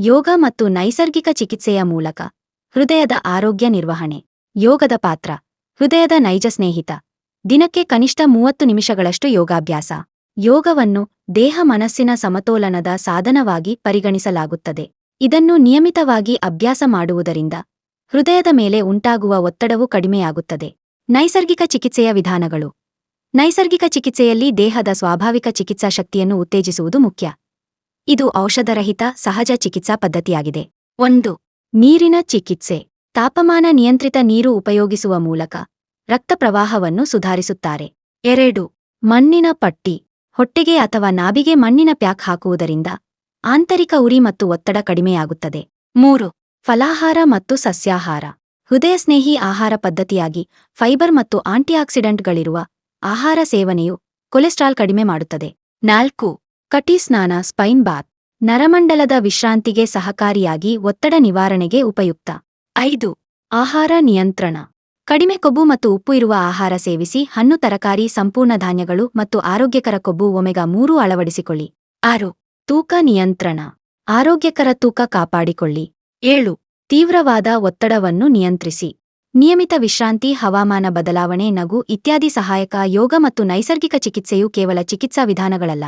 ಯೋಗ ಮತ್ತು ನೈಸರ್ಗಿಕ ಚಿಕಿತ್ಸೆಯ ಮೂಲಕ ಹೃದಯದ ಆರೋಗ್ಯ ನಿರ್ವಹಣೆ, ಯೋಗದ ಪಾತ್ರ, ಹೃದಯದ ನೈಜ ಸ್ನೇಹಿತ. ದಿನಕ್ಕೆ ಕನಿಷ್ಠ ಮೂವತ್ತು ನಿಮಿಷಗಳಷ್ಟು ಯೋಗಾಭ್ಯಾಸ. ಯೋಗವನ್ನು ದೇಹ ಮನಸ್ಸಿನ ಸಮತೋಲನದ ಸಾಧನವಾಗಿ ಪರಿಗಣಿಸಲಾಗುತ್ತದೆ. ಇದನ್ನು ನಿಯಮಿತವಾಗಿ ಅಭ್ಯಾಸ ಮಾಡುವುದರಿಂದ ಹೃದಯದ ಮೇಲೆ ಉಂಟಾಗುವ ಒತ್ತಡವು ಕಡಿಮೆಯಾಗುತ್ತದೆ. ನೈಸರ್ಗಿಕ ಚಿಕಿತ್ಸೆಯ ವಿಧಾನಗಳು. ನೈಸರ್ಗಿಕ ಚಿಕಿತ್ಸೆಯಲ್ಲಿ ದೇಹದ ಸ್ವಾಭಾವಿಕ ಚಿಕಿತ್ಸಾ ಶಕ್ತಿಯನ್ನು ಉತ್ತೇಜಿಸುವುದು ಮುಖ್ಯ. ಇದು ಔಷಧರಹಿತ ಸಹಜ ಚಿಕಿತ್ಸಾ ಪದ್ಧತಿಯಾಗಿದೆ. ಒಂದು, ನೀರಿನ ಚಿಕಿತ್ಸೆ. ತಾಪಮಾನ ನಿಯಂತ್ರಿತ ನೀರು ಉಪಯೋಗಿಸುವ ಮೂಲಕ ರಕ್ತ ಪ್ರವಾಹವನ್ನು ಸುಧಾರಿಸುತ್ತಾರೆ. ಎರಡು, ಮಣ್ಣಿನ ಪಟ್ಟಿ. ಹೊಟ್ಟೆಗೆ ಅಥವಾ ನಾಭಿಗೆ ಮಣ್ಣಿನ ಪ್ಯಾಕ್ ಹಾಕುವುದರಿಂದ ಆಂತರಿಕ ಉರಿ ಮತ್ತು ಒತ್ತಡ ಕಡಿಮೆಯಾಗುತ್ತದೆ. ಮೂರು, ಫಲಾಹಾರ ಮತ್ತು ಸಸ್ಯಾಹಾರ. ಹೃದಯ ಸ್ನೇಹಿ ಆಹಾರ ಪದ್ಧತಿಯಾಗಿ ಫೈಬರ್ ಮತ್ತು ಆಂಟಿಆಕ್ಸಿಡೆಂಟ್ಗಳಿರುವ ಆಹಾರ ಸೇವನೆಯು ಕೊಲೆಸ್ಟ್ರಾಲ್ ಕಡಿಮೆ ಮಾಡುತ್ತದೆ. ನಾಲ್ಕು ಕಟಿ ಸ್ನಾನ ಸ್ಪೈನ್ ಬಾತ್, ನರಮಂಡಲದ ವಿಶ್ರಾಂತಿಗೆ ಸಹಕಾರಿಯಾಗಿ ಒತ್ತಡ ನಿವಾರಣೆಗೆ ಉಪಯುಕ್ತ. ಐದು, ಆಹಾರ ನಿಯಂತ್ರಣ. ಕಡಿಮೆ ಕೊಬ್ಬು ಮತ್ತು ಉಪ್ಪು ಇರುವ ಆಹಾರ ಸೇವಿಸಿ ಹಣ್ಣು, ತರಕಾರಿ, ಸಂಪೂರ್ಣ ಧಾನ್ಯಗಳು ಮತ್ತು ಆರೋಗ್ಯಕರ ಕೊಬ್ಬು ಒಮೆಗಾ ಮೂರು ಅಳವಡಿಸಿಕೊಳ್ಳಿ. ಆರು, ತೂಕ ನಿಯಂತ್ರಣ. ಆರೋಗ್ಯಕರ ತೂಕ ಕಾಪಾಡಿಕೊಳ್ಳಿ. ಏಳು, ತೀವ್ರವಾದ ಒತ್ತಡವನ್ನು ನಿಯಂತ್ರಿಸಿ. ನಿಯಮಿತ ವಿಶ್ರಾಂತಿ, ಹವಾಮಾನ ಬದಲಾವಣೆ, ನಗು ಇತ್ಯಾದಿ ಸಹಾಯಕ ಯೋಗ ಮತ್ತು ನೈಸರ್ಗಿಕ ಚಿಕಿತ್ಸೆಯು ಕೇವಲ ಚಿಕಿತ್ಸಾ ವಿಧಾನಗಳಲ್ಲ.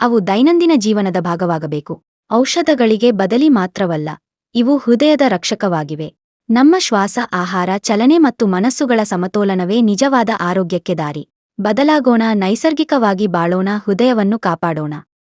ಅವು ದೈನಂದಿನ ಜೀವನದ ಭಾಗವಾಗಬೇಕು. ಔಷಧಗಳಿಗೆ ಬದಲಿ ಮಾತ್ರವಲ್ಲ, ಇವು ಹೃದಯದ ರಕ್ಷಕವಾಗಿವೆ. ನಮ್ಮ ಶ್ವಾಸ, ಆಹಾರ, ಚಲನೆ ಮತ್ತು ಮನಸ್ಸುಗಳ ಸಮತೋಲನವೇ ನಿಜವಾದ ಆರೋಗ್ಯಕ್ಕೆ ದಾರಿ. ಬದಲಾಗೋಣ, ನೈಸರ್ಗಿಕವಾಗಿ ಬಾಳೋಣ, ಹೃದಯವನ್ನು ಕಾಪಾಡೋಣ.